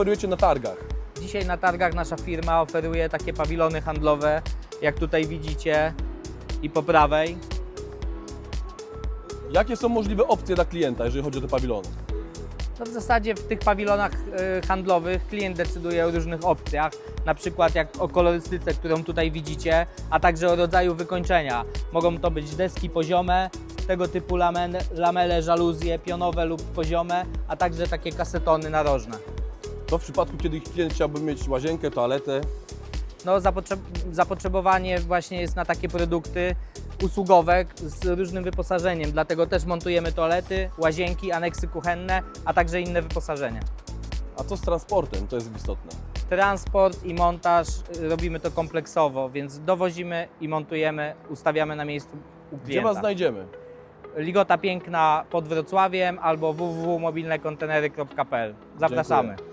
oferujecie na targach? Dzisiaj na targach nasza firma oferuje takie pawilony handlowe, jak tutaj widzicie i po prawej. Jakie są możliwe opcje dla klienta, jeżeli chodzi o te pawilony? No w zasadzie w tych pawilonach e, handlowych klient decyduje o różnych opcjach, na przykład jak o kolorystyce, którą tutaj widzicie, a także o rodzaju wykończenia. Mogą to być deski poziome, tego typu lamele, lamele żaluzje pionowe lub poziome, a także takie kasetony narożne. To w przypadku, kiedy klient chciałby mieć łazienkę, toaletę, No, zapotrzeb- zapotrzebowanie właśnie jest na takie produkty usługowe z różnym wyposażeniem, dlatego też montujemy toalety, łazienki, aneksy kuchenne, a także inne wyposażenie. a co z transportem? To jest istotne. Transport i montaż y, robimy to kompleksowo, więc dowozimy i montujemy, ustawiamy na miejscu u Gdzie klienta. Was znajdziemy? Ligota Piękna pod Wrocławiem albo www.mobilnekontenery.pl. Zapraszamy. Dziękuję.